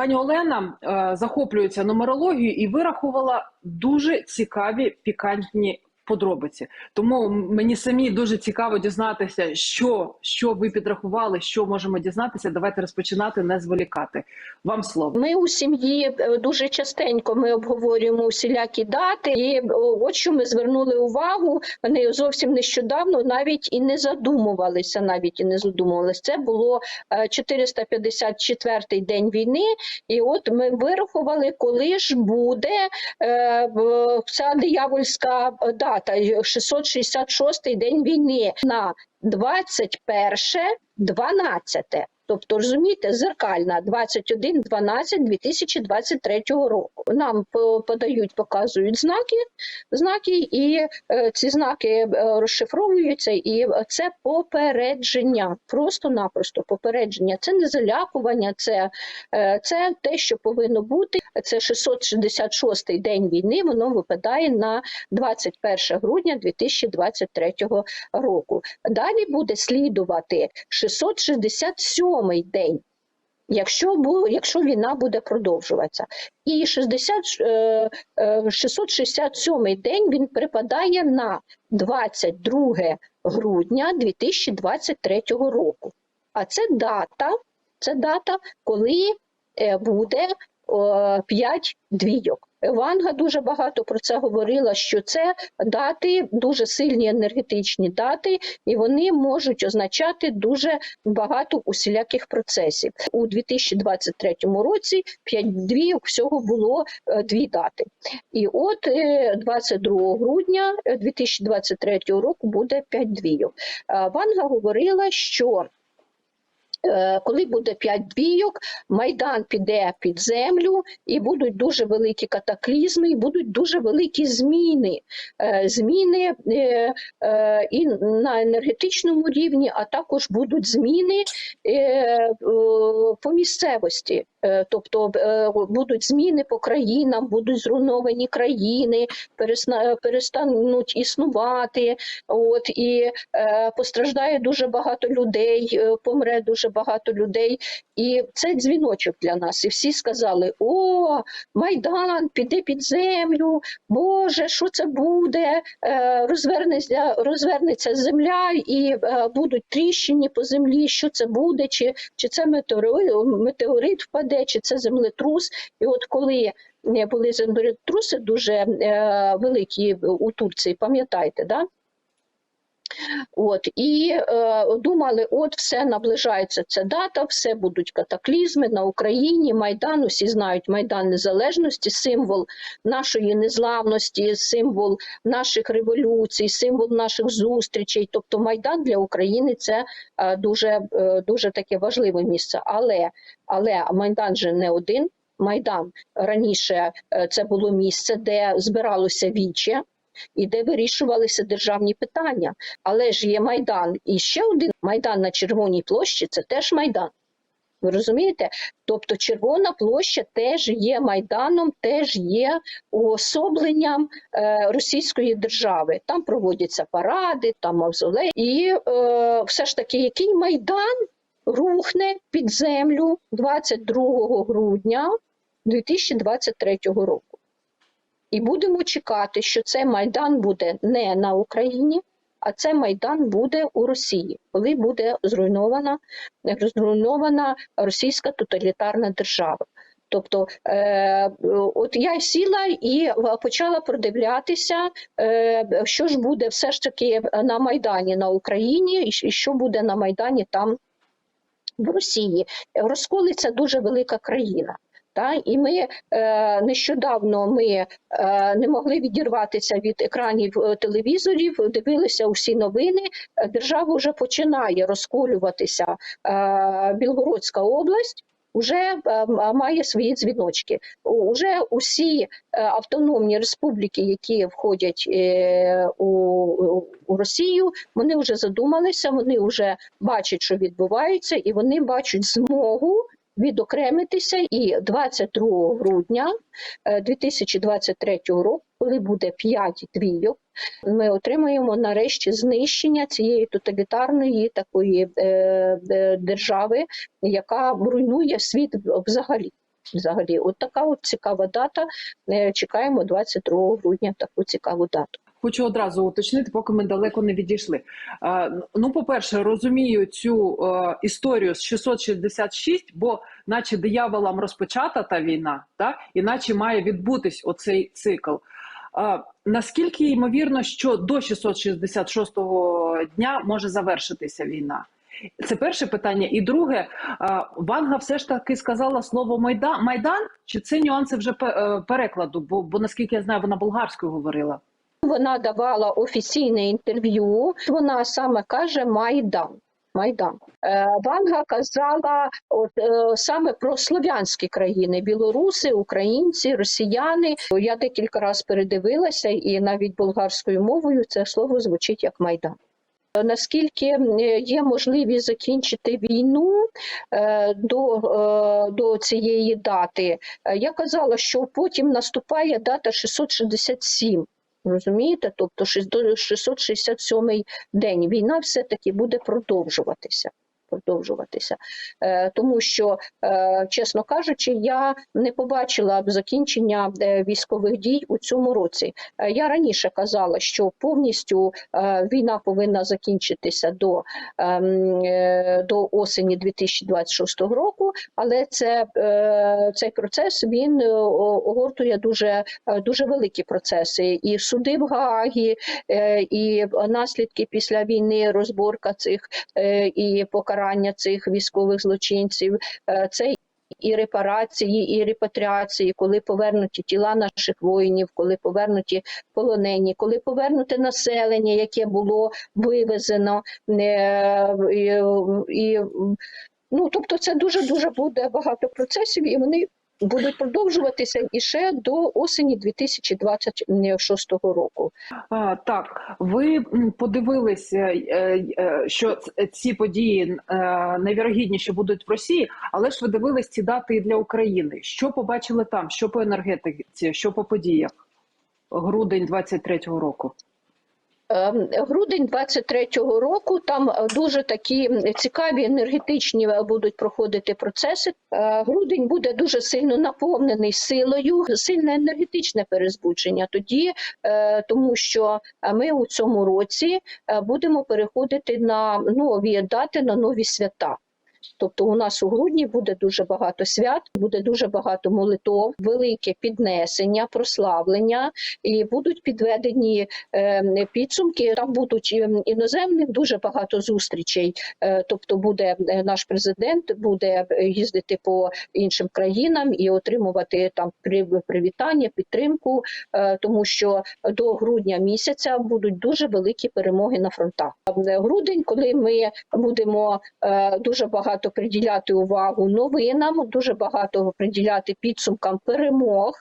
Пані Олена е, захоплюється нумерологією і вирахувала дуже цікаві пікантні подробиці. Тому мені самі дуже цікаво дізнатися, що, що ви підрахували, що можемо дізнатися. Давайте розпочинати, не зволікати. Вам слово. Ми у сім'ї е, дуже частенько ми обговорюємо усілякі дати, і от що ми звернули увагу. Вони зовсім нещодавно навіть і не задумувалися, навіть і не задумувалися. Це було е, 454-й день війни, і от ми вирахували, коли ж буде е, в- диявольська дата, 666-й день війни на 21 12. Тобто, розумієте, зеркальна 21 12 2023 року. Нам подають, показують знаки, знаки, і е, ці знаки е, розшифровуються, і це попередження, просто-напросто попередження. Це не залякування, це, е, це те, що повинно бути. Це 666-й день війни. Воно випадає на 21 грудня 2023 року. Далі буде слідувати 667 день. Якщо бу- якщо війна буде продовжуватися, і 60, е, е, 667 день він припадає на 22 грудня 2023 року. А це дата, це дата, коли е, буде 5 двійок. Ванга дуже багато про це говорила, що це дати дуже сильні енергетичні дати, і вони можуть означати дуже багато усіляких процесів. У 2023 році 5 двійок всього було е, дві дати. І от е, 22 грудня е, 2023 року буде 5 двійок. Е, Ванга говорила, що коли буде 5 двійок, Майдан піде під землю, і будуть дуже великі катаклізми, і будуть дуже великі зміни. Е, Зміни е, е, і на енергетичному рівні, а також будуть зміни е, е, по місцевості. Е, Тобто е, будуть зміни по країнам, будуть зруйновані країни, перестануть існувати. От і е, постраждає дуже багато людей, е, помре дуже багато людей. І це дзвіночок для нас. І всі сказали: О, Майдан піде під землю, Боже, що це буде? Е, Розвернеться, розвернеться земля і е, будуть тріщини по землі. Що це буде? Чи, чи це метеорит, метеорит впаде, чи це землетрус? І от коли е, були землетруси дуже е, великі у Турції, пам'ятаєте, да? От і е, думали, от все наближається ця дата, все будуть катаклізми на Україні. Майдан усі знають Майдан Незалежності, символ нашої незламності, символ наших революцій, символ наших зустрічей. Тобто Майдан для України це е, дуже, е, дуже таке важливе місце. Але, але Майдан же не один. Майдан раніше е, це було місце, де збиралося віче. І де вирішувалися державні питання. Але ж є Майдан. І ще один Майдан на Червоній площі це теж Майдан. Ви розумієте? Тобто Червона площа теж є Майданом, теж є уособленням е, Російської держави. Там проводяться паради, там мавзолей. І е, все ж таки, який Майдан рухне під землю 22 грудня 2023 року. І будемо чекати, що цей майдан буде не на Україні, а цей майдан буде у Росії, коли буде зруйнована, зруйнована російська тоталітарна держава. Тобто, е, от я сіла і почала продивлятися, е, що ж буде все ж таки на Майдані на Україні, і що буде на Майдані там в Росії. Розколиться дуже велика країна. Та і ми е, нещодавно ми е, не могли відірватися від екранів е, телевізорів, дивилися усі новини. Держава вже починає розколюватися. Е, Білгородська область вже е, має свої дзвіночки. Уже усі е, автономні республіки, які входять у Росію, вони вже задумалися, вони вже бачать, що відбувається, і вони бачать змогу відокремитися і 22 грудня е, 2023 року, коли буде 5 двійок, ми отримаємо нарешті знищення цієї тоталітарної такої е, е, держави, яка руйнує світ взагалі. Взагалі, от така от цікава дата. Е, Чекаємо 22 грудня таку цікаву дату. Хочу одразу уточнити, поки ми далеко не відійшли. Е, Ну, по-перше, розумію цю е, історію з 666, бо наче дияволам розпочата та війна, так? іначе має відбутись оцей цикл. Е, наскільки ймовірно, що до 666-го дня може завершитися війна? Це перше питання. І друге, Ванга все ж таки сказала слово Майдан, Майдан чи це нюанси вже перекладу? Бо, бо наскільки я знаю, вона болгарською говорила. Вона давала офіційне інтерв'ю. Вона саме каже Майдан. Майдан Е, Ванга казала от е, саме про слов'янські країни: білоруси, українці, росіяни. Я декілька разів передивилася, і навіть болгарською мовою це слово звучить як Майдан. Е, Наскільки є можливість закінчити війну до, до цієї дати, я казала, що потім наступає дата 667. Розумієте, тобто шість- до 667 день війна все-таки буде продовжуватися. Продовжуватися, е, тому що, е, чесно кажучи, я не побачила б закінчення е, військових дій у цьому році. Е, я раніше казала, що повністю е, війна повинна закінчитися до, ем, до осені 2026 року, але це, е, цей процес він е, огортує дуже, е, дуже великі процеси. І суди в Гаагі, і наслідки після війни, розборка цих і покарання цих військових злочинців. Це і репарації, і репатріації, коли повернуті тіла наших воїнів, коли повернуті полонені, коли повернуте населення, яке було вивезено, і, і ну тобто, це дуже дуже буде багато процесів, і вони будуть продовжуватися і ще до осені 2026 року. А, так, ви подивилися, е, е, що ці події е, найвірогідніше будуть в Росії, але ж ви дивились ці дати і для України. Що побачили там? Що по енергетиці, що по подіях? Грудень 23-го року. Ем, Грудень 23-го року там е, дуже такі цікаві енергетичні е, будуть проходити процеси. Е, Грудень буде дуже сильно наповнений силою, сильне енергетичне перезбудження. Тоді, тому що ми у цьому році будемо переходити на нові дати, на нові свята. Тобто у нас у грудні буде дуже багато свят, буде дуже багато молитов, велике піднесення, прославлення, і будуть підведені е, підсумки. Там будуть е, іноземних дуже багато зустрічей. Е, тобто, буде е, наш президент буде їздити по іншим країнам і отримувати там привітання, підтримку, тому що до грудня місяця будуть дуже великі перемоги на фронтах. Грудень, коли ми будемо дуже багато приділяти увагу новинам, дуже багато приділяти підсумкам перемог.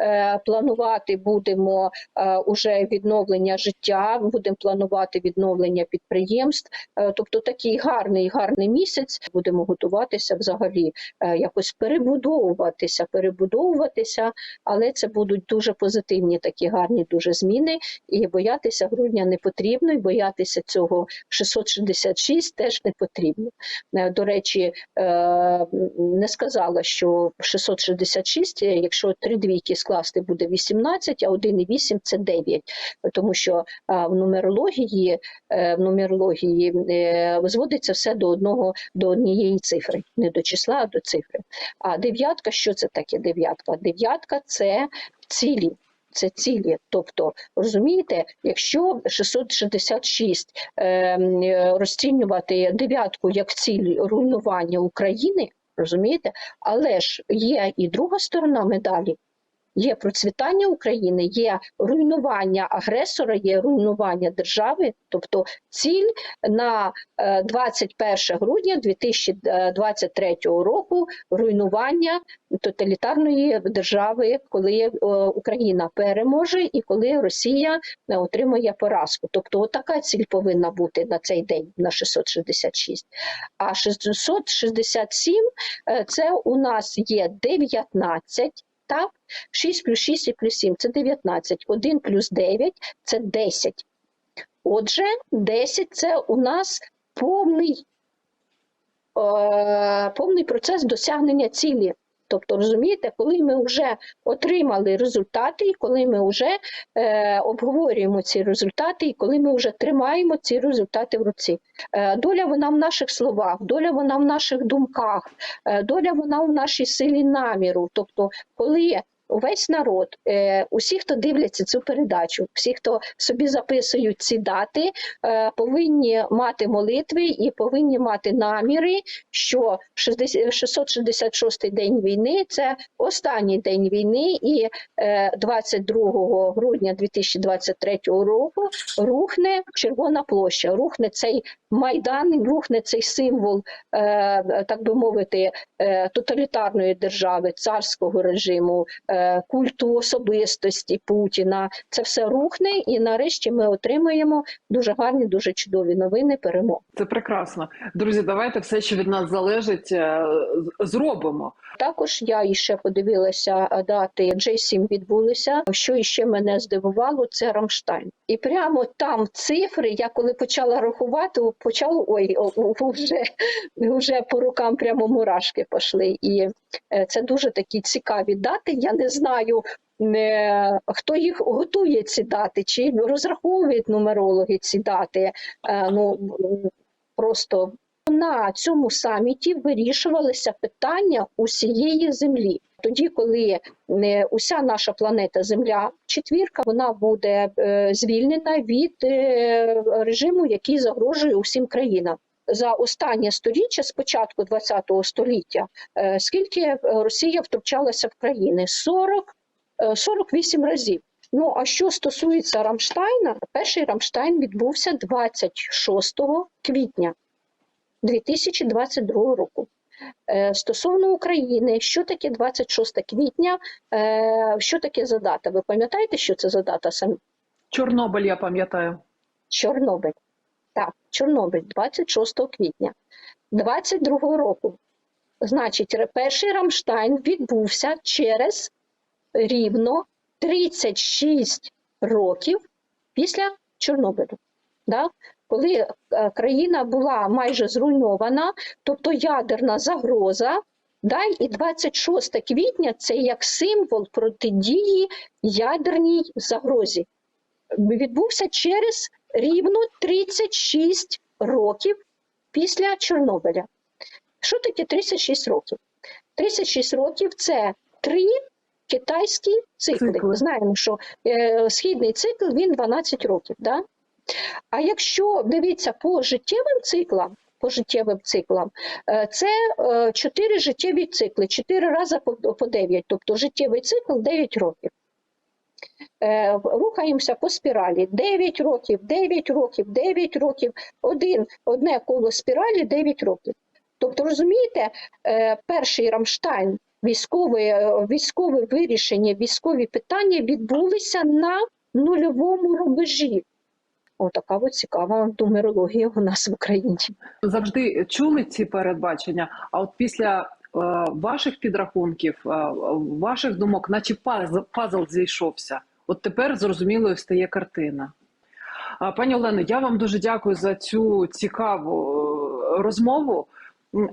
Е, Планувати будемо е, уже відновлення життя, будемо планувати відновлення підприємств. Е, Тобто такий гарний, гарний місяць. Будемо готуватися взагалі якось перебудовуватися, перебудовуватися, але це будуть дуже позитивні такі гарні дуже зміни. І боятися грудня не потрібно, і боятися цього 666 теж не потрібно. До речі, е, не сказала, що 666, е, якщо три двійки скласти, буде 18, а 1,8 – це 9. Тому що е, в нумерології, е, в нумерології зводиться все до одного до однієї цифри, не до числа, а до цифри. А дев'ятка, що це таке дев'ятка? Дев'ятка це цілі. Це цілі, тобто розумієте, якщо 666 е, розцінювати дев'ятку як ціль руйнування України, розумієте, але ж є і друга сторона медалі. Є процвітання України, є руйнування агресора, є руйнування держави. Тобто ціль на е, 21 грудня 2023 року руйнування тоталітарної держави, коли е, Україна переможе і коли Росія е, отримує поразку. Тобто, отака ціль повинна бути на цей день на 666. А 667 е, це у нас є 19, так? 6 плюс 6 і плюс 7 – це 19. 1 плюс 9 – це 10. Отже, 10 – це у нас повний, е, повний процес досягнення цілі. Тобто, розумієте, коли ми вже отримали результати, і коли ми вже е, обговорюємо ці результати, і коли ми вже тримаємо ці результати в руці. Е, доля вона в наших словах, доля вона в наших думках, е, доля вона в нашій силі наміру. Тобто, коли Увесь народ, е, усі, хто дивляться цю передачу, всі, хто собі записують ці дати, е, повинні мати молитви і повинні мати наміри, що 60 666 день війни це останній день війни, і е, 22 грудня 2023 року рухне Червона площа, рухне цей майдан, рухне цей символ, е, так би мовити, е, тоталітарної держави, царського режиму, е, культу особистості Путіна. Це все рухне, і нарешті ми отримаємо дуже гарні, дуже чудові новини. Перемог. Це прекрасно. Друзі, давайте все, що від нас залежить, е, зробимо. Також я іще подивилася дати J7 відбулися. Що іще мене здивувало, це Рамштайн. І прямо там цифри. Я коли почала рахувати, почало ой, вже, вже по рукам прямо мурашки пішли. І е, це дуже такі цікаві дати. Я не знаю. е, Хто їх готує ці дати, чи розраховують нумерологи ці дати? Е, Ну просто на цьому саміті вирішувалися питання усієї землі. Тоді, коли е, уся наша планета Земля, четвірка, вона буде е, звільнена від режиму, який загрожує усім країнам. За останнє сторіччя, з початку ХХ століття, е, скільки е, Росія втручалася в країни? 40, е, 48 разів. Ну а що стосується Рамштайна, перший Рамштайн відбувся 26 квітня 2022 року. Е, Стосовно України, що таке 26 квітня? Е, Що таке за дата? Ви пам'ятаєте, що це за дата самі? Чорнобиль, я пам'ятаю. Чорнобиль. Так, Чорнобиль, 26 квітня 22 року. Значить, перший Рамштайн відбувся через рівно 36 років після Чорнобилю. Да? Коли е, країна була майже зруйнована, тобто ядерна загроза, да? і 26 квітня це як символ протидії ядерній загрозі. Відбувся через рівно 36 років після Чорнобиля. Що таке 36 років? 36 років це три китайські цикли. Цикли. Знаємо, що е, східний цикл він 12 років. Да? А якщо дивитися по життєвим циклам, по життєвим циклам, е, це е, 4 життєві цикли, 4 рази по, по 9, тобто життєвий цикл 9 років. Е, Рухаємося по спіралі 9 років, 9 років, 9 років, один, одне коло спіралі 9 років. Тобто, розумієте, е, перший Рамштайн, військове, е, військове вирішення, військові питання відбулися на нульовому рубежі. Отака от цікава нумерологія у нас в Україні. Завжди чули ці передбачення. А от після ваших підрахунків, е, ваших думок, наче пазл, пазл зійшовся. От тепер зрозумілою стає картина. Пані Олено, я вам дуже дякую за цю цікаву е, розмову.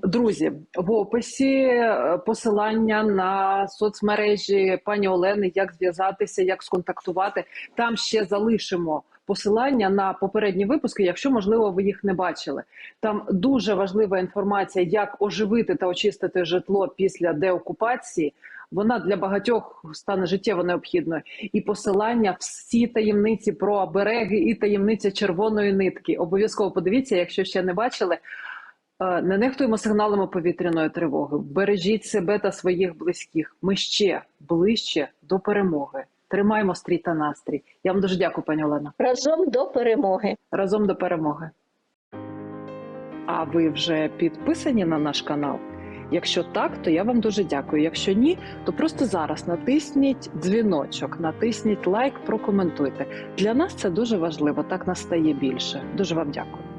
Друзі, в описі е, посилання на соцмережі пані Олени, як зв'язатися, як сконтактувати. Там ще залишимо посилання на попередні випуски, якщо можливо ви їх не бачили. Там дуже важлива інформація, як оживити та очистити житло після деокупації. Вона для багатьох стане життєво необхідною. І посилання всі таємниці про обереги і таємниця червоної нитки. Обов'язково подивіться, якщо ще не бачили. Е, Не нехтуємо сигналами повітряної тривоги. Бережіть себе та своїх близьких. Ми ще ближче до перемоги. Тримаємо стрій та настрій. Я вам дуже дякую, пані Олена. Разом до перемоги. Разом до перемоги. А ви вже підписані на наш канал? Якщо так, то я вам дуже дякую. Якщо ні, то просто зараз натисніть дзвіночок, натисніть лайк, прокоментуйте. Для нас це дуже важливо. Так нас стає більше. Дуже вам дякую.